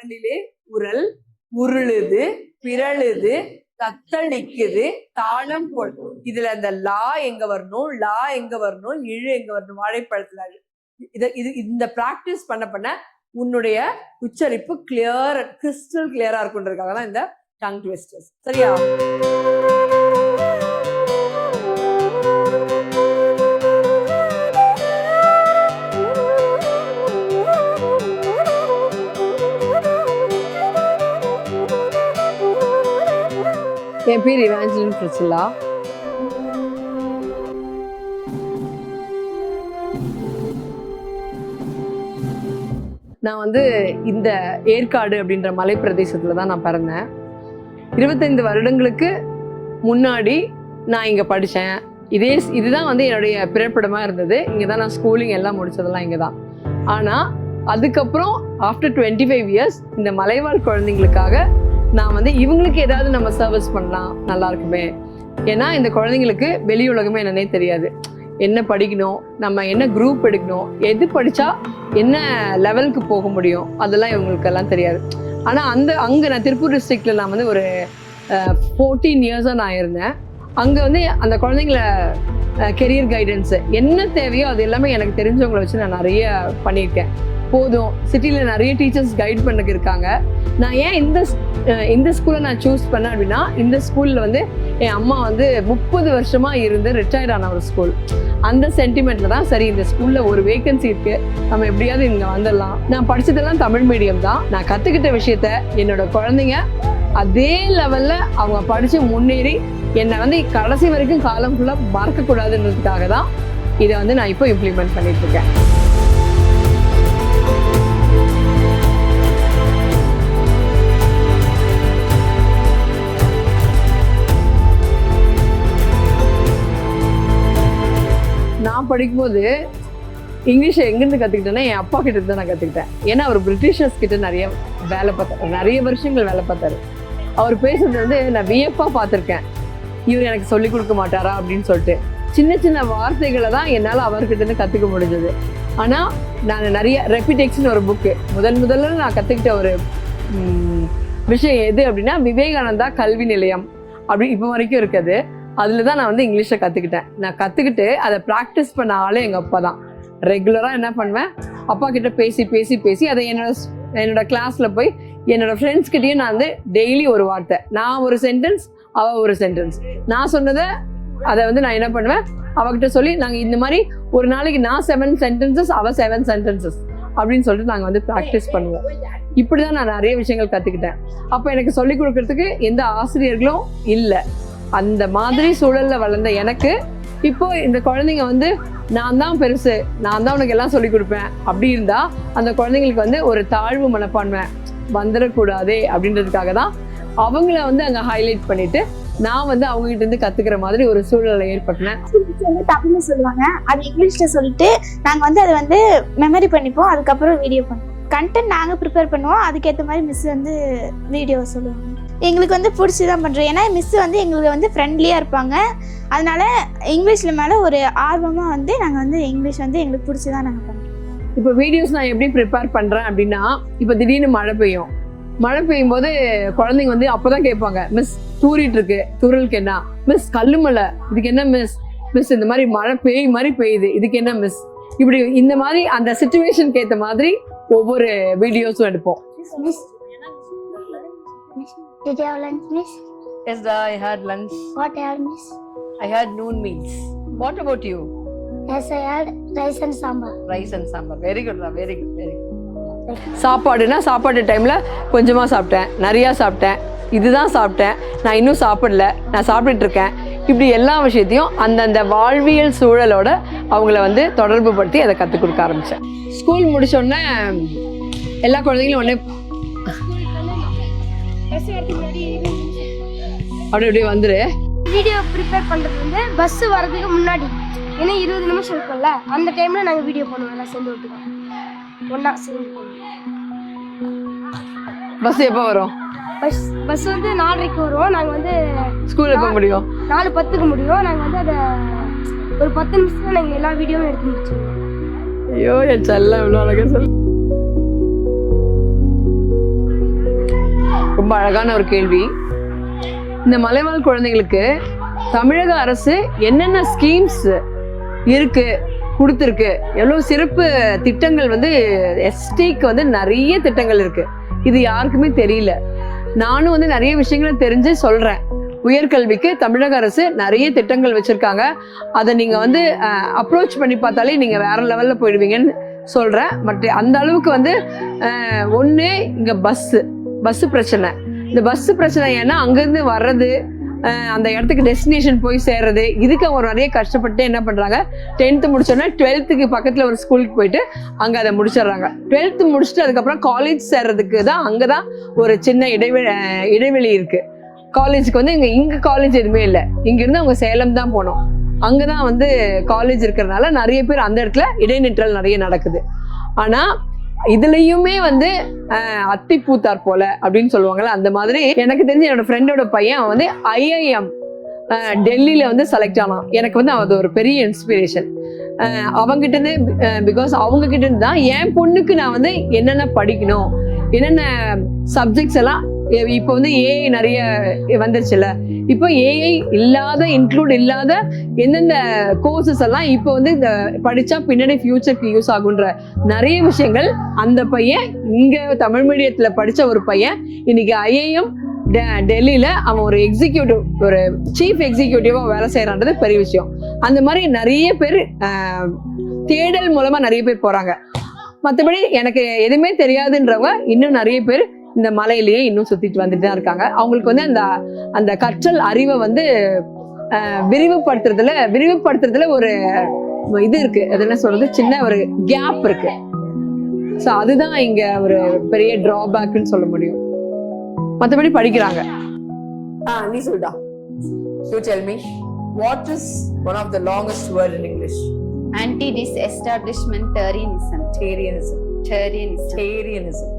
உரலிலே உரல் உருளுது பிறழுது தத்தளிக்குது தாளம் போல். இதுல இந்த லா எங்க வரணும் லா எங்க வரணும் இழு எங்க வரணும் வாழைப்பழத்துல இதை இது இந்த பிராக்டிஸ் பண்ண பண்ண உன்னுடைய உச்சரிப்பு கிளியர் கிறிஸ்டல் கிளியரா இருக்குன்றதுக்காக தான் இந்த டங் ட்விஸ்டர்ஸ் சரியா? என் பேர் இவாஞ்சலின் பிரிசில்லா நான் வந்து இந்த ஏற்காடு அப்படின்ற மலை தான் நான் பிறந்தேன். இருபத்தைந்து வருடங்களுக்கு முன்னாடி நான் இங்க படித்தேன் இதே இதுதான் வந்து என்னுடைய பிறப்பிடமா இருந்தது. இங்கே தான் நான் ஸ்கூலிங் எல்லாம் முடிச்சதெல்லாம் இங்கே தான் ஆனால் அதுக்கப்புறம் ஆஃப்டர் டுவெண்ட்டி ஃபைவ் இயர்ஸ் இந்த மலைவாழ் குழந்தைங்களுக்காக நான் வந்து இவங்களுக்கு ஏதாவது நம்ம சர்வீஸ் பண்ணலாம் நல்லா இருக்குமே? ஏன்னா இந்த குழந்தைங்களுக்கு வெளி உலகமே என்னன்னே தெரியாது. என்ன படிக்கணும்? நம்ம என்ன குரூப் எடுக்கணும்? எது படித்தா என்ன லெவலுக்கு போக முடியும்? அதெல்லாம் இவங்களுக்கெல்லாம் தெரியாது. ஆனால் அந்த அங்கே நான் திருப்பூர் டிஸ்ட்ரிக்டில் நான் வந்து ஒரு ஃபோர்டீன் இயர்ஸாக நான் இருந்தேன். அங்கே வந்து அந்த குழந்தைங்கள கெரியர் கைடன்ஸு என்ன தேவையோ அது எல்லாமே எனக்கு தெரிஞ்சவங்களை வச்சு நான் நிறைய பண்ணியிருக்கேன். போதும். சிட்டியில் நிறைய டீச்சர்ஸ் கைட் பண்ணக்கு இருக்காங்க. நான் ஏன் இந்த இந்த ஸ்கூலை நான் சூஸ் பண்ணேன் அப்படின்னா இந்த ஸ்கூலில் வந்து என் அம்மா வந்து முப்பது வருஷமாக இருந்து ரிட்டையர்ட் ஆன ஒரு ஸ்கூல் அந்த சென்டிமெண்ட்டில் தான் சரி இந்த ஸ்கூலில் ஒரு வேகன்சி இருக்குது நம்ம எப்படியாவது இங்கே வந்துடலாம். நான் படித்ததெல்லாம் தமிழ் மீடியம் தான். நான் கற்றுக்கிட்ட விஷயத்த என்னோட குழந்தைங்க அதே லெவலில் அவங்க படித்து முன்னேறி என்னை வந்து கடைசி வரைக்கும் காலம் ஃபுல்லாக மறக்கக்கூடாதுன்றதுக்காக தான் இதை வந்து நான் இப்போ இம்ப்ளிமெண்ட் பண்ணிகிட்ருக்கேன் நான் படிக்கும்போது இங்கிலீஷை எங்கேருந்து கற்றுக்கிட்டேன்னா என் அப்பா கிட்ட தான் நான் கற்றுக்கிட்டேன் ஏன்னா அவர் பிரிட்டிஷர்ஸ் கிட்ட நிறைய வேலை பார்த்தாரு. நிறைய வருஷங்கள் வேலை பார்த்தாரு. அவர் பேசுறது வந்து நான் வியப்பாக பார்த்துருக்கேன். இவர் எனக்கு சொல்லி கொடுக்க மாட்டாரா அப்படின்னு சொல்லிட்டு. சின்ன சின்ன வார்த்தைகளை தான் என்னால் அவர்கிட்டருந்து கற்றுக்க முடிஞ்சது. ஆனால் நான் நிறைய ரெப்பிடெக்ஸ்னு ஒரு புக்கு முதன் முதல்ல நான் கற்றுக்கிட்ட ஒரு விஷயம் எது அப்படின்னா விவேகானந்தா கல்வி நிலையம். அப்படி இப்போ வரைக்கும் இருக்குது. அதில் தான் நான் வந்து இங்கிலீஷை கற்றுக்கிட்டேன் நான் கற்றுக்கிட்டு அதை ப்ராக்டிஸ் பண்ண ஆளே எங்கள் அப்பா தான். ரெகுலராக என்ன பண்ணுவேன்? அப்பா கிட்ட பேசி பேசி பேசி அதை என்னோட என்னோட கிளாஸில் போய் என்னோட ஃப்ரெண்ட்ஸ் கிட்டேயும் நான் வந்து டெய்லி ஒரு வார்த்தை. நான் ஒரு சென்டென்ஸ் அவ ஒரு சென்டென்ஸ் நான் சொன்னதை அதை வந்து நான் என்ன பண்ணுவேன்? அவகிட்ட சொல்லி நாங்கள் இந்த மாதிரி ஒரு நாளைக்கு நான் செவன் சென்டென்சஸ் அவ செவன் சென்டென்சஸ் அப்படின்னு சொல்லிட்டு நாங்கள் வந்து ப்ராக்டிஸ் பண்ணுவோம். இப்படி தான் நான் நிறைய விஷயங்கள் கற்றுக்கிட்டேன் அப்போ எனக்கு சொல்லிக் கொடுக்கறதுக்கு எந்த ஆசிரியர்களும் இல்லை. அந்த மாதிரி சூழல்ல வளர்ந்த எனக்கு இப்போ இந்த குழந்தைங்க வந்து நான் தான் பெருசு நான் தான் உனக்கு எல்லாம் சொல்லிக் கொடுப்பேன். அப்படி இருந்தா அந்த குழந்தைங்களுக்கு வந்து ஒரு தாழ்வு மனப்பான்மை வந்துடக்கூடாதே அப்படின்றதுக்காக தான் அவங்கள வந்து அங்கே ஹைலைட் பண்ணிட்டு நான் வந்து அவங்க கிட்ட இருந்து கத்துக்கிற மாதிரி ஒரு சூழலை ஏற்பட்டினேன் வந்து தமிழ்ல சொல்லுவாங்க. அது இங்கிலீஷ்ல சொல்லிட்டு நாங்க வந்து அதை வந்து மெமரி பண்ணிப்போம் அதுக்கப்புறம் வீடியோ பண்ணுவோம் கண்டென்ட் நாங்க ப்ரிப்பேர் பண்ணுவோம் அதுக்கேற்ற மாதிரி மிஸ் வந்து வீடியோ சொல்லுவாங்க. எங்களுக்கு வந்து பிடிச்சி தான் பண்றோம். ஏன்னா மிஸ் வந்து எங்களுக்கு வந்து ஃப்ரெண்ட்லியா இருப்பாங்க. அதனால இங்கிலீஷ்ல மேல ஒரு ஆர்வமா வந்து நாங்க வந்து இங்கிலீஷ் வந்து எங்களுக்கு பிடிச்சி தான் நாங்க பண்றோம். இப்போ வீடியோஸ் நான் எப்படி ப்ரிப்பேர் பண்றேன் அப்படின்னா இப்போ திடீர்னு மழை பெய்யும். மழை பெய்யும் போது குழந்தைங்க வந்து அப்பதான் கேட்பாங்க மிஸ் தூறிட்டு இருக்கு தூரலுக்கு என்ன மிஸ் கல்லுமலை இதுக்கு என்ன மிஸ் மிஸ் இந்த மாதிரி மழை பெய் மாதிரி பெய்யுது. இதுக்கு என்ன மிஸ் இப்படி இந்த மாதிரி அந்த சுச்சுவேஷனுக்கு ஏற்ற மாதிரி ஒவ்வொரு வீடியோஸும் எடுப்போம். Miss Did you have lunch, miss? Yes I had lunch What I had, miss? I had noon meals what about you Yes, I had rice and sambar. Rice and sambar very good very good very good சாப்பாடுனா சாப்பாடு டைமில் கொஞ்சமாக சாப்பிட்டேன். நிறையா சாப்பிட்டேன். இதுதான் சாப்பிட்டேன். நான் இன்னும் சாப்பிடல. நான் சாப்பிட்டுட்டு இருக்கேன். இப்படி எல்லா விஷயத்தையும் அந்தந்த வாழ்வியல் சூழலோட அவங்கள வந்து தொடர்பு படுத்தி அதை கற்றுக் கொடுக்க ஆரம்பித்தேன் ஸ்கூல் முடிச்சோடனே எல்லா குழந்தைங்களும் உடனே அப்படி இப்படி வந்துரு. வீடியோ ப்ரிப்பேர் பண்ணுறது வந்து பஸ் வர்றதுக்கு முன்னாடி ஏன்னா இருபது நிமிஷம் இருக்கும்ல அந்த டைமில் நாங்கள் வீடியோ பண்ணுவோம் எல்லாம் சேர்ந்து விட்டுக்கோம் ஒன்றா சேர்ந்து பண்ணுவோம் பஸ் எப்போ வரும்? பஸ் பஸ் வந்து நாலரைக்கு வரும். நாங்கள் வந்து ஸ்கூல் எப்போ முடியும்? நாலு பத்துக்கு முடியும். நாங்கள் வந்து அதை ஒரு பத்து நிமிஷத்தில் நாங்கள் எல்லா வீடியோவும் எடுத்து முடிச்சிடுவோம் ஐயோ என் செல்ல இவ்வளோ அழகா சொல்லு ரொம்ப அழகான ஒரு கேள்வி. இந்த மலைவாழ் குழந்தைங்களுக்கு தமிழக அரசு என்னென்ன ஸ்கீம்ஸ் இருக்கு கொடுத்துருக்கு? எவ்வளோ சிறப்பு திட்டங்கள் வந்து எஸ்டிக்கு வந்து நிறைய திட்டங்கள் இருக்கு. இது யாருக்குமே தெரியல. நானும் வந்து நிறைய விஷயங்களை தெரிஞ்சு சொல்றேன். உயர்கல்விக்கு தமிழக அரசு நிறைய திட்டங்கள் வச்சிருக்காங்க. அதை நீங்க வந்து அப்ரோச் பண்ணி பார்த்தாலே நீங்க வேற லெவல்ல போயிடுவீங்கன்னு சொல்றேன். பட் அந்த அளவுக்கு வந்து ஒன்று இங்கே பஸ்ஸு பஸ் பிரச்சனை. இந்த பஸ் பிரச்சனை ஏன்னா அங்கேருந்து வர்றது அந்த இடத்துக்கு டெஸ்டினேஷன் போய் சேர்றது இதுக்கு அவங்க நிறைய கஷ்டப்பட்டு என்ன பண்ணுறாங்க டென்த்து முடிச்சோன்னா டுவெல்த்துக்கு பக்கத்தில் ஒரு ஸ்கூலுக்கு போயிட்டு அங்கே அதை முடிச்சிடுறாங்க. டுவெல்த்து முடிச்சுட்டு அதுக்கப்புறம் காலேஜ் சேர்றதுக்கு தான் அங்கே தான் ஒரு சின்ன இடைவெளி இடைவெளி இருக்குது காலேஜுக்கு வந்து இங்கே இங்கே காலேஜ் எதுவுமே இல்லை. இங்கேருந்து அவங்க சேலம் தான் போனோம். அங்கே தான் வந்து காலேஜ் இருக்கிறதுனால நிறைய பேர் அந்த இடத்துல இடைநிற்றல் நிறைய நடக்குது. ஆனால் இதுலயுமே வந்து அத்தி பூத்தார் போல அப்படின்னு சொல்லுவாங்கல்ல அந்த மாதிரி எனக்கு தெரிஞ்சு என்னோட ஃப்ரெண்டோட பையன் வந்து ஐஐஎம் டெல்லியில வந்து செலக்ட் ஆனான். எனக்கு வந்து அது ஒரு பெரிய இன்ஸ்பிரேஷன் அவங்ககிட்ட இருந்து பிகாஸ் அவங்க கிட்ட இருந்து தான் என் பொண்ணுக்கு நான் வந்து என்னென்ன படிக்கணும் என்னென்ன சப்ஜெக்ட்ஸ் எல்லாம் இப்போ வந்து ஏஐ நிறைய வந்துருச்சுல இப்போ ஏஐ இல்லாத இன்க்ளூட் இல்லாத எந்தெந்த கோர்சஸ் எல்லாம் இப்போ வந்து இந்த படித்தா பின்னாடி ஃபியூச்சருக்கு யூஸ் ஆகுன்ற நிறைய விஷயங்கள் அந்த பையன் இங்கே தமிழ் மீடியத்தில் படித்த ஒரு பையன். இன்னைக்கு ஐஏஎம் டெல்லியில் அவன் ஒரு எக்ஸிக்யூட்டிவ் ஒரு சீஃப் எக்ஸிக்யூட்டிவாக வேலை செய்கிறான்றது பெரிய விஷயம். அந்த மாதிரி நிறைய பேர் தேடல் மூலமாக நிறைய பேர் போகிறாங்க மற்றபடி எனக்கு எதுவுமே தெரியாதுன்றவங்க இன்னும் நிறைய பேர் இந்த மலையிலேயே இன்னும் சுத்திட்டு வந்துட்டு தான் இருக்காங்க. அவங்களுக்கு வந்து அந்த அந்த கற்றல் அறிவை வந்து விரிவுபடுத்துறதுல விரிவுபடுத்துறதுல ஒரு இது இருக்கு. அது என்ன சொல்றது? சின்ன ஒரு கேப் இருக்கு. ஸோ அதுதான் இங்க ஒரு பெரிய டிராபேக்னு சொல்ல முடியும். மற்றபடி படிக்கிறாங்க. ஆ நீ சொல்டா. You tell me what is one of the longest word in English anti-disestablishmentarianism. Tarianism Tarianism. Tarianism Tarianism.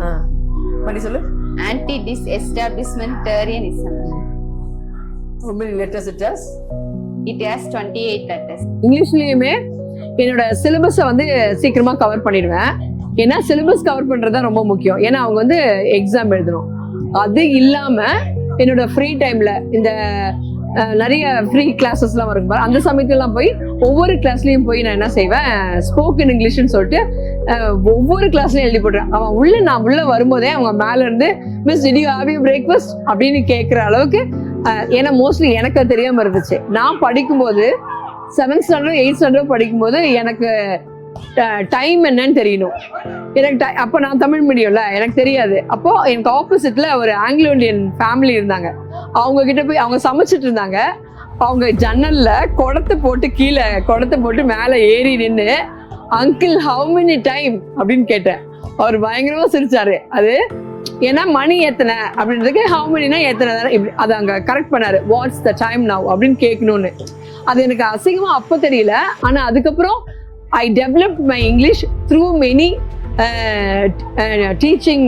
ஆ. மணி சொல்லு. Anti-disestablishmentarianism how many letters it has? It has 28 letters. இங்கிலீஷ்லயுமே என்னோட சிலபஸை வந்து சீக்கிரமா கவர் பண்ணிடுவேன். ஏன்னா சிலபஸ் கவர் பண்றது தான் ரொம்ப முக்கியம். ஏன்னா அவங்க வந்து எக்ஸாம் எழுதணும். அது இல்லாம என்னோட ஃப்ரீ டைம்ல இந்த நிறைய ஃப்ரீ கிளாஸஸ்லாம் வரும் பாரு. அந்த சமயத்துலலாம் போய் ஒவ்வொரு கிளாஸ்லயும் போய் நான் என்ன செய்வேன்? ஸ்போக்கன் இங்கிலீஷ்னு சொல்லிட்டு ஒவ்வொரு கிளாஸ்லையும் எழுதி போடுறேன் அவன் உள்ள நான் உள்ள வரும்போதே அவங்க மேல இருந்து miss did have you breakfast அப்படின்னு கேட்குற அளவுக்கு ஏன்னா மோஸ்ட்லி எனக்கு அது தெரியாம இருந்துச்சு. நான் படிக்கும்போது செவன்த் ஸ்டாண்டர்ட் எயிட் ஸ்டாண்டர்ட் படிக்கும்போது எனக்கு டைம் என்னன்னு தெரியணும். எனக்கு அப்போ நான் தமிழ் மீடியம்ல எனக்கு தெரியாது. அப்போ எனக்கு ஆப்போசிட்ல ஒரு ஆங்கிலோ இந்தியன் ஃபேமிலி இருந்தாங்க. அவங்க கிட்ட போய் அவங்க சமைச்சிட்டு இருந்தாங்க. அவங்க ஜன்னல்ல குடத்தை போட்டு கீழே குடத்தை போட்டு மேலே ஏறி நின்று அங்கிள் ஹவு மெனி டைம் அப்படின்னு கேட்டேன். அவர் பயங்கரமா சிரிச்சாரு. அது ஏன்னா மணி எத்தனை அப்படின்றதுக்கு ஹவு மணினா எத்தனை தானே இப்படி அதை அங்கே கரெக்ட் பண்ணாரு. வாட்ஸ் த டைம் நவ் அப்படின்னு கேட்கணும்னு. அது எனக்கு அசிங்கமா அப்போ தெரியல. ஆனா அதுக்கப்புறம் I develop my English through many teaching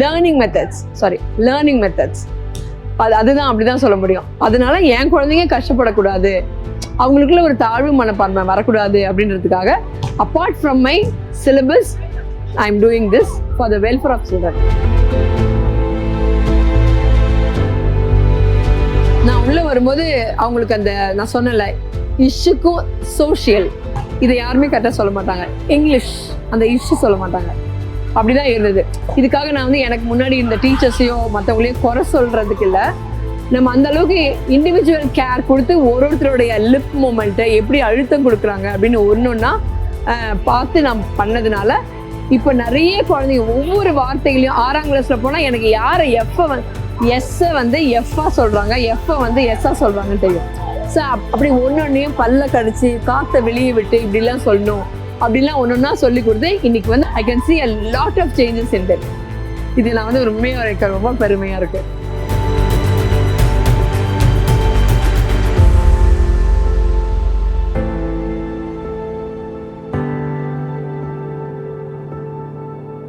learning methods sorry learning methods அது அதுதான் அப்படிதான் சொல்ல முடியும். அதனால என் குழந்தைங்க கஷ்டப்படக்கூடாது. அவங்களுக்குள்ள ஒரு தாழ்வு மனப்பான்மை வரக்கூடாது அப்படின்றதுக்காக apart from my syllabus I am doing this for the welfare of children நான் உள்ள வரும்போது அவங்களுக்கு அந்த நான் சொன்னல இஷ்ஷுக்கும் சோஷியல் இதை யாருமே கரெக்டாக சொல்ல மாட்டாங்க. இங்கிலீஷ் அந்த இஷ்யூ சொல்ல மாட்டாங்க. அப்படிதான் இருந்தது. இதுக்காக நான் வந்து எனக்கு முன்னாடி இந்த டீச்சர்ஸையோ மற்றவங்களையும் குறை சொல்றதுக்கு இல்லை. நம்ம அந்த அளவுக்கு இண்டிவிஜுவல் கேர் கொடுத்து ஒரு ஒருத்தருடைய லிப் மூமெண்ட்டை எப்படி அழுத்தம் கொடுக்குறாங்க அப்படின்னு ஒன்று ஒன்றா பார்த்து நான் பண்ணதுனால இப்போ நிறைய குழந்தைங்க ஒவ்வொரு வார்த்தைகளையும் ஆறாம் கிளாஸில் போனால் எனக்கு யாரை எஃப்பை வந்து எஸ்ஸை வந்து எஃப்பாக சொல்கிறாங்க எஃப்பை வந்து எஸ்ஸாக சொல்கிறாங்கன்னு தெரியும். ஸோ அப்படி ஒன்னொன்னையும் பல்ல கடிச்சு காற்றை வெளியே விட்டு இப்படிலாம் சொல்லணும். அப்படிலாம் ஒன்றா சொல்லி கொடுத்து இன்னைக்கு வந்து I can see a lot of changes in that இது நான் வந்து உண்மையாக எனக்கு ரொம்ப பெருமையாக இருக்கு.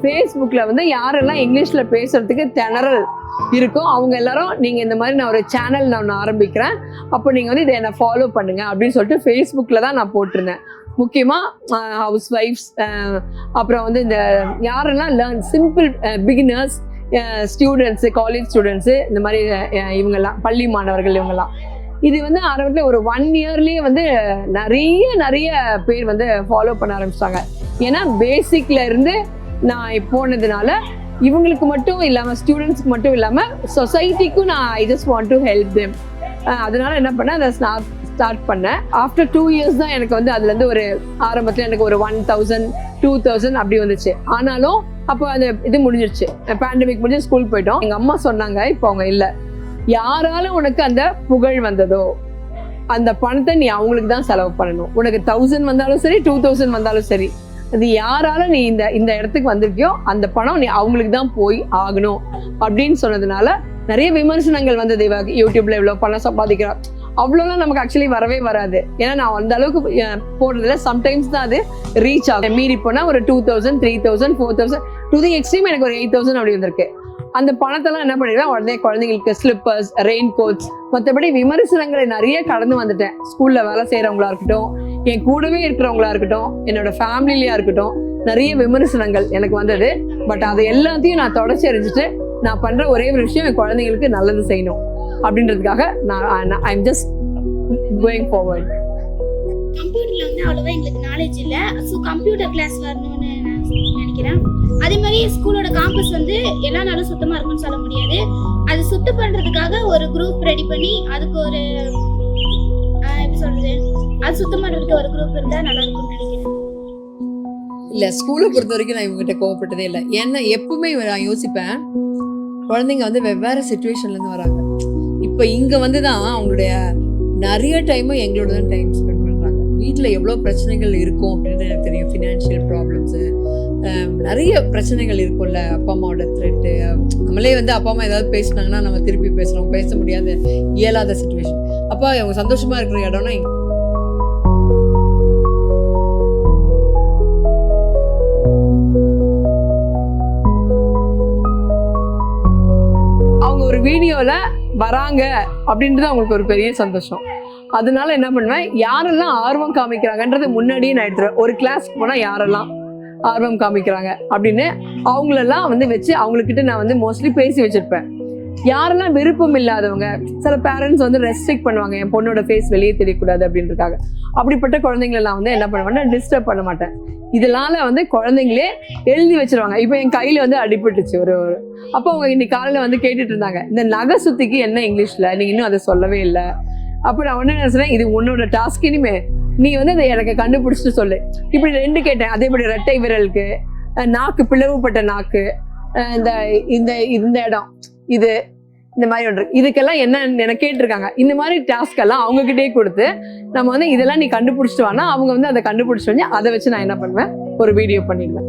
ஃபேஸ்புக்கில் வந்து யாரெல்லாம் இங்கிலீஷில் பேசுறதுக்கு திணறல் இருக்கோ அவங்க எல்லாரும் நீங்கள் இந்த மாதிரி நான் ஒரு சேனல் நான் ஒன்று ஆரம்பிக்கிறேன். அப்போ நீங்கள் வந்து இதை என்னை ஃபாலோ பண்ணுங்க அப்படின்னு சொல்லிட்டு ஃபேஸ்புக்கில் தான் நான் போட்டிருந்தேன். முக்கியமாக ஹவுஸ் ஒய்ஃப்ஸ் அப்புறம் வந்து இந்த யாரெல்லாம் learn simple beginners students college students இந்த மாதிரி இவங்கெல்லாம் பள்ளி மாணவர்கள் இவங்கெல்லாம். இது வந்து ஆரம்பத்தில் ஒரு ஒன் இயர்லேயே வந்து நிறைய நிறைய பேர் வந்து ஃபாலோ பண்ண ஆரம்பிச்சிட்டாங்க. ஏன்னா பேசிக்ல இருந்து நான் போனதுனால இவங்களுக்கு மட்டும் இல்லாமல் ஸ்டூடெண்ட்ஸ்க்கு மட்டும் இல்லாமல் சொசைட்டிக்கும் நான் I just want to help them அதனால என்ன பண்ணேன் அதை ஸ்டார்ட் பண்ணேன். ஆஃப்டர் டூ இயர்ஸ் தான் எனக்கு வந்து அதுலேருந்து ஒரு ஆரம்பத்தில் எனக்கு ஒரு ஒன் தௌசண்ட் டூ தௌசண்ட் அப்படி வந்துச்சு. ஆனாலும் அப்போ அந்த இது முடிஞ்சிருச்சு. பேண்டமிக் முடிஞ்சு ஸ்கூல் போயிட்டோம். எங்கள் அம்மா சொன்னாங்க இப்போ அவங்க இல்லை. யாரால உனக்கு அந்த புகழ் வந்ததோ அந்த பணத்தை நீ அவங்களுக்கு தான் செலவு பண்ணணும். உனக்கு தௌசண்ட் வந்தாலும் சரி டூ தௌசண்ட் வந்தாலும் சரி. அது யாரால நீ இந்த இந்த இடத்துக்கு வந்திருக்கியோ அந்த பணம் நீ அவங்களுக்கு தான் போய் ஆகணும். அப்படின்னு சொன்னதுனால நிறைய விமர்சனங்கள் வந்தது இவ யூடியூப்ல இவ்வளவு பணம் சம்பாதிக்கிறா. அவ்வளோலாம் நமக்கு ஆக்சுவலி வரவே வராது. ஏன்னா நான் அந்த அளவுக்கு போடுறதுல சம்டைம்ஸ் தான் அது ரீச் ஆகும். மீறி போனால் ஒரு two thousand three thousand four thousand to the extreme எனக்கு ஒரு எயிட் தௌசண்ட் அப்படி வந்திருக்கு. அந்த பணத்தெல்லாம் என்ன பண்ணிடுவேன் உடனே குழந்தைங்களுக்கு ஸ்லிப்பர்ஸ் ரெயின் கோட்ஸ் மற்றபடி விமர்சனங்களை நிறைய கடந்து வந்துட்டேன். ஸ்கூலில் வேலை செய்கிறவங்களா இருக்கட்டும் என் கூடவே இருக்கிறவங்களா இருக்கட்டும் என்னோட ஃபேமிலிலயா இருக்கட்டும் நிறைய விமர்சனங்கள் எனக்கு வந்தது. பட் அதை எல்லாத்தையும் நான் தொடச்சி அறிஞ்சிட்டு நான் பண்ணுற ஒரே ஒரு விஷயம் என் குழந்தைங்களுக்கு நல்லது செய்யணும். அப்படின்றதுக்காக நான் ஐம் ஜஸ்ட் கோயிங் ஃபார்வர்ட் கம்ப்யூட்டர்ல வந்து அவ்வளோவா எங்களுக்கு நாலேஜ் இல்லை. ஸோ கம்ப்யூட்டர் கிளாஸ் வரணும்னு நான் நினைக்கிறேன். அதே மாதிரி ஸ்கூலோட காம்பஸ் வந்து எல்லா நாளும் சுத்தமாக இருக்கும்னு சொல்ல முடியாது. அது சுத்தம் பண்ணுறதுக்காக ஒரு குரூப் ரெடி பண்ணி அதுக்கு ஒரு எப்படி சொல்றது? அது சுத்தம் பண்ணுறதுக்கு ஒரு குரூப் இருந்தால் நல்லா இருக்கும்னு நினைக்கிறேன். இல்ல ஸ்கூலை பொறுத்த வரைக்கும் நான் இவங்ககிட்ட கோவப்பட்டதே இல்லை. ஏன்னா எப்பவுமே நான் யோசிப்பேன். குழந்தைங்க வந்து வெவ்வேறு சுச்சுவேஷன்ல இருந்து வராங்க. இப்போ இங்கே வந்து தான் அவங்களுடைய நிறைய டைமும் எங்களோட தான் டைம் ஸ்பெண்ட் பண்ணுறாங்க வீட்டில் எவ்வளோ பிரச்சனைகள் இருக்கும் அப்படின்னு எனக்கு தெரியும். ஃபினான்ஷியல் ப்ராப்ளம்ஸு நிறைய பிரச்சனைகள் இருக்கும்ல. அப்பா அம்மாவோட த்ரெட்டு நம்மளே வந்து அப்பா அம்மா ஏதாவது பேசினாங்கன்னா நம்ம திருப்பி பேசுகிறோம் பேச முடியாத இயலாத சுச்சுவேஷன் அப்போ அவங்க சந்தோஷமாக இருக்கிற இடம்னா வீடியோவில் அவங்க ஒரு வராங்க அப்படின்றது அவங்களுக்கு ஒரு பெரிய சந்தோஷம். அதனால என்ன பண்ணுவேன் யாரெல்லாம் ஆர்வம் காமிக்கிறாங்கன்றது முன்னாடியே நான் எடுத்துருவேன். ஒரு கிளாஸ்க்கு போனால் யாரெல்லாம் ஆர்வம் காமிக்கிறாங்க அப்படின்னு அவங்களெல்லாம் வந்து வச்சு அவங்கக்கிட்ட நான் வந்து மோஸ்ட்லி பேசி வச்சுருப்பேன். யாரெல்லாம் விருப்பம் இல்லாதவங்க சில பேரண்ட்ஸ் வந்து ரெஸ்ட்ரிக்ட் பண்ணுவாங்க என் பொண்ணோட ஃபேஸ் வெளியே தெரியக்கூடாது அப்படின்றதுக்காக. அப்படிப்பட்ட குழந்தைங்களெல்லாம் வந்து என்ன பண்ணுவேன்னா டிஸ்டர்ப் பண்ண மாட்டேன். இதனால வந்து குழந்தைங்களே எழுதி வச்சிருவாங்க. இப்போ என் கையில் வந்து அடிபட்டுச்சு ஒரு ஒரு. அப்போ அவங்க இன்னைக்கு காலையில் வந்து கேட்டுட்டு இருந்தாங்க இந்த நகை சுத்திக்கு என்ன இங்கிலீஷ்ல? நீங்க இன்னும் அதை சொல்லவே இல்லை. அப்போ நான் ஒன்று என்ன இது உன்னோட டாஸ்க் இனிமே. நீ வந்து அதை எனக்கு கண்டுபிடிச்சிட்டு சொல்லு. இப்படி ரெண்டு கேட்டேன். அதே மாதிரி ரெட்டை விரலுக்கு நாக்கு பிளவுபட்ட நாக்கு இந்த இந்த இந்த இடம். இது இந்த மாதிரி ஒன்று இதுக்கெல்லாம் என்ன எனக்கு கேட்டிருக்காங்க. இந்த மாதிரி டாஸ்க் எல்லாம் அவங்க கிட்டயே கொடுத்து நம்ம வந்து இதெல்லாம் நீ கண்டுபிடிச்சிட்டு வானா அவங்க வந்து அதை கண்டுபிடிச்சிட்டு வந்து அதை வச்சு நான் என்ன பண்ணுவேன்? ஒரு வீடியோ பண்ணிடுவேன்.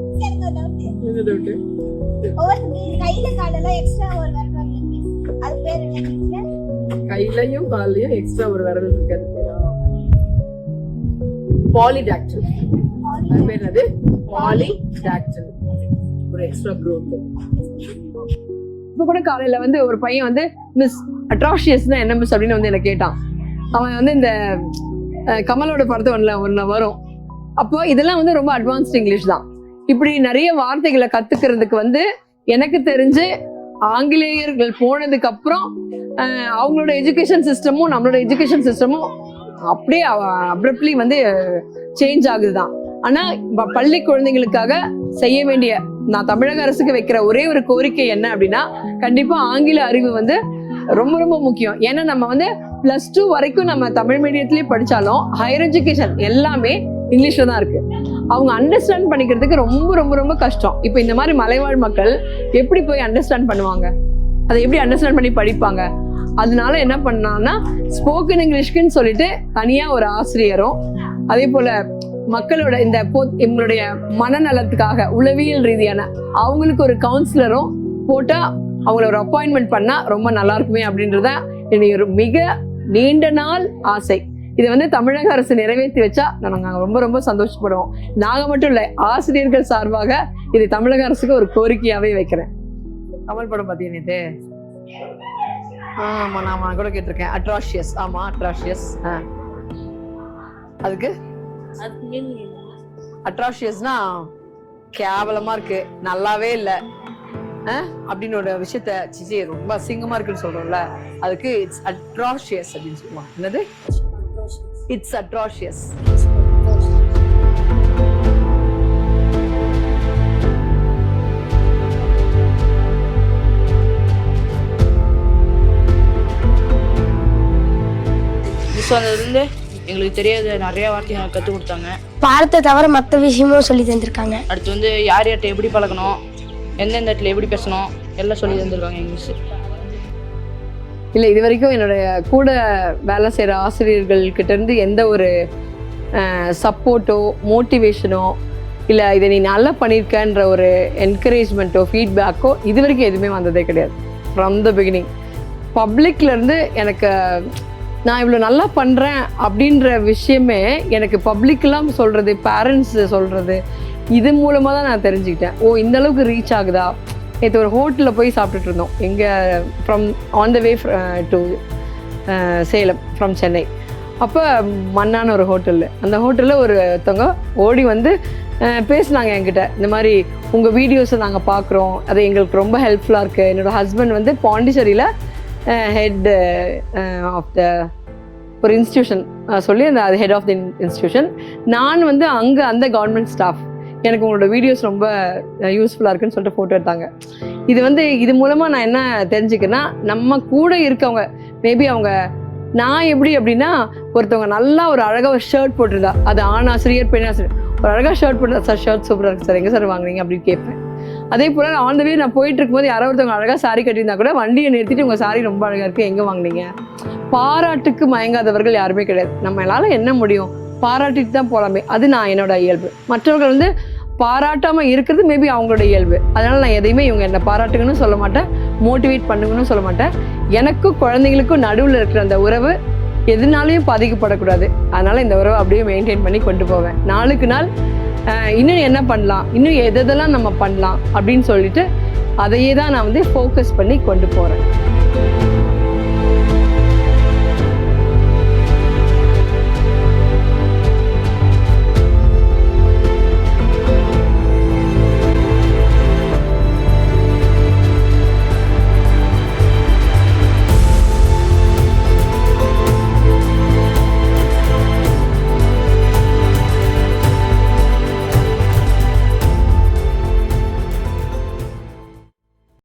என்ன கையிலையும் கால்லையும் எக்ஸ்ட்ரா ஒரு விரல் இருக்காது பாலிடாக்டில் அது பேர் என்னது? பாலிடாக்டில் ஒரு எக்ஸ்ட்ரா க்ரோத் இப்போ கூட காலையில வந்து ஒரு பையன் வந்து மிஸ் அட்ராஷியஸ்னா என்ன மிஸ் அப்படின்னு வந்து என்ன கேட்டான். அவன் வந்து இந்த கமலோட படத்தை ஒன்றில் ஒன்று வரும். அப்போ இதெல்லாம் வந்து ரொம்ப அட்வான்ஸ்ட் இங்கிலீஷ் தான். இப்படி நிறைய வார்த்தைகளை கத்துக்கிறதுக்கு வந்து எனக்கு தெரிஞ்சு ஆங்கிலேயர்கள் போனதுக்கு அப்புறம் அவங்களோட எஜுகேஷன் சிஸ்டமும் நம்மளோட எஜுகேஷன் சிஸ்டமும் அப்படியே அப்ரப்ட்லி வந்து சேஞ்ச் ஆகுது தான் ஆனால் பள்ளி குழந்தைங்களுக்காக செய்ய வேண்டிய நான் தமிழக அரசுக்கு வைக்கிற ஒரே ஒரு கோரிக்கை என்ன அப்படின்னா கண்டிப்பா ஆங்கில அறிவு வந்து ரொம்ப ரொம்ப முக்கியம். ஏன்னா நம்ம வந்து பிளஸ் டூ வரைக்கும் நம்ம தமிழ் மீடியத்திலே படித்தாலும் ஹையர் எஜுகேஷன் எல்லாமே இங்கிலீஷில் தான் இருக்கு. அவங்க அண்டர்ஸ்டாண்ட் பண்ணிக்கிறதுக்கு ரொம்ப ரொம்ப ரொம்ப கஷ்டம். இப்போ இந்த மாதிரி மலைவாழ் மக்கள் எப்படி போய் அண்டர்ஸ்டாண்ட் பண்ணுவாங்க? அதை எப்படி அண்டர்ஸ்டாண்ட் பண்ணி படிப்பாங்க? அதனால என்ன பண்ணான்னா ஸ்போக்கன் இங்கிலீஷ்க்குன்னு சொல்லிட்டு தனியாக ஒரு ஆசிரியரும் அதே போல மக்களோட இந்த பொ- இவங்களுடைய மனநலத்துக்காக உளவியல் ரீதியான அவங்களுக்கு ஒரு கவுன்சிலரும் போட்டா அவங்கள ஒரு அப்பாயின்மெண்ட் பண்ணா ரொம்ப நல்லா இருக்குமே அப்படின்றத என்னுடைய ஒரு மிக நீண்ட நாள் ஆசை. இதை வந்து தமிழக அரசு நிறைவேற்றி வச்சா நாங்கள் ரொம்ப ரொம்ப சந்தோஷப்படுவோம். நாங்க மட்டும் இல்லை ஆசிரியர்கள் சார்பாக இது தமிழக அரசுக்கு ஒரு கோரிக்கையாவே வைக்கிறேன். கமல் படம் பார்த்தீங்க நேத்து? ஆமா நான் நான் கூட கேட்டிருக்கேன். அட்ராஷியஸ் ஆமா அட்ராஷியஸ் அதுக்கு? அட்ராஷியஸ்னா கேவலமா இருக்கு. நல்லாவே இல்ல. அப்படின்னு ஒரு விஷயத்த சிச்சி ரொம்ப அசிங்கமா இருக்குன்னு சொல்றோம்ல. அதுக்கு இட்ஸ் அட்ராஷியஸ் அப்படின்னு சொல்லுவாங்க. என்னது? இட்ஸ் அட்ராஷியஸ் மிஸ் வந்ததுலேருந்து எங்களுக்கு தெரியாத நிறைய வார்த்தைகள் கற்றுக் கொடுத்தாங்க. பாடத்தை தவிர மற்ற விஷயமும் சொல்லி தந்திருக்காங்க. அடுத்து வந்து யார் யார்கிட்ட எப்படி பழகணும் எந்தெந்த இடத்துல எப்படி பேசணும் எல்லாம் சொல்லி தந்திருக்காங்க மிஸ் இல்லை இது வரைக்கும் என்னுடைய கூட வேலை செய்கிற ஆசிரியர்கள் கிட்ட இருந்து எந்த ஒரு சப்போர்ட்டோ மோட்டிவேஷனோ இல்லை இதை நீ நல்லா பண்ணியிருக்கன்ற ஒரு என்கரேஜ்மெண்ட்டோ ஃபீட்பேக்கோ இது வரைக்கும் எதுவுமே வந்ததே கிடையாது. ஃப்ரம் த பிகினிங் பப்ளிக்லேருந்து எனக்கு நான் இவ்வளோ நல்லா பண்ணுறேன் அப்படின்ற விஷயமே எனக்கு பப்ளிக்லாம் சொல்கிறது பேரண்ட்ஸ் சொல்கிறது இது மூலமாக தான் நான் தெரிஞ்சுக்கிட்டேன். ஓ இந்த அளவுக்கு ரீச் ஆகுதா? நேற்று ஒரு ஹோட்டலில் போய் சாப்பிட்டுட்டு இருந்தோம். எங்கே from on the way to Salem from Chennai. அப்போ மண்ணான ஒரு ஹோட்டலில் அந்த ஹோட்டலில் ஒருத்தவங்க ஓடி வந்து பேசினாங்க என்கிட்ட. இந்த மாதிரி உங்கள் வீடியோஸை நாங்கள் பார்க்குறோம். அது எங்களுக்கு ரொம்ப ஹெல்ப்ஃபுல்லாக இருக்குது என்னோடய ஹஸ்பண்ட் வந்து பாண்டிச்சேரியில் ஹெட் ஆஃப் த ஒரு இன்ஸ்டியூஷன் சொல்லி அந்த அது ஹெட் ஆஃப் தி இன்ஸ்டியூஷன் நான் வந்து அங்கே அந்த கவர்மெண்ட் ஸ்டாஃப் எனக்கு உங்களோட வீடியோஸ் ரொம்ப uh, யூஸ்ஃபுல்லாக இருக்குன்னு சொல்லிட்டு ஃபோட்டோ எடுத்தாங்க. இது வந்து இது மூலமாக நான் என்ன தெரிஞ்சுக்கிறேன்னா நம்ம கூட இருக்கவங்க மேபி அவங்க நான் எப்படி அப்படின்னா ஒருத்தவங்க நல்லா ஒரு அழகாக ஒரு ஷர்ட் போட்டிருந்தா அது ஆண் ஆசிரியர் பெண் ஆசிரியர் ஒரு அழகாக ஷர்ட் போட்டிருந்தா சார் ஷர்ட் சூப்பராக இருக்குது சார் எங்கே சார் வாங்குறீங்க அப்படின்னு கேட்பேன். அதே போல் ஆன் த வே நான் போயிட்டு இருக்கும்போது யாரோ ஒருத்தவங்க அழகாக சாரி கட்டியிருந்தா கூட வண்டியை நிறுத்திட்டு உங்கள் சாரி ரொம்ப அழகாக இருக்குது எங்கே வாங்குனீங்க? பாராட்டுக்கு மயங்காதவர்கள் யாருமே கிடையாது. நம்மளால் என்ன முடியும்? பாராட்டிட்டு தான் போகலாமே அது நான் என்னோட இயல்பு. மற்றவர்கள் வந்து பாராட்டாமல் இருக்கிறது மேபி அவங்களோட இயல்பு. அதனால் நான் எதையுமே இவங்க என்னை பாராட்டுங்கன்னு சொல்ல மாட்டேன். மோட்டிவேட் பண்ணுங்கன்னு சொல்ல மாட்டேன். எனக்கும் குழந்தைங்களுக்கும் நடுவில் இருக்கிற அந்த உறவு எதுனாலையும் பாதிக்கப்படக்கூடாது. அதனால் இந்த உறவை அப்படியே மெயின்டைன் பண்ணி கொண்டு போவேன். நாளுக்கு நாள் இன்னும் என்ன பண்ணலாம்? இன்னும் எதெல்லாம் நம்ம பண்ணலாம்? அப்படின்னு சொல்லிட்டு அதையே தான் நான் வந்து ஃபோக்கஸ் பண்ணி கொண்டு போகிறேன்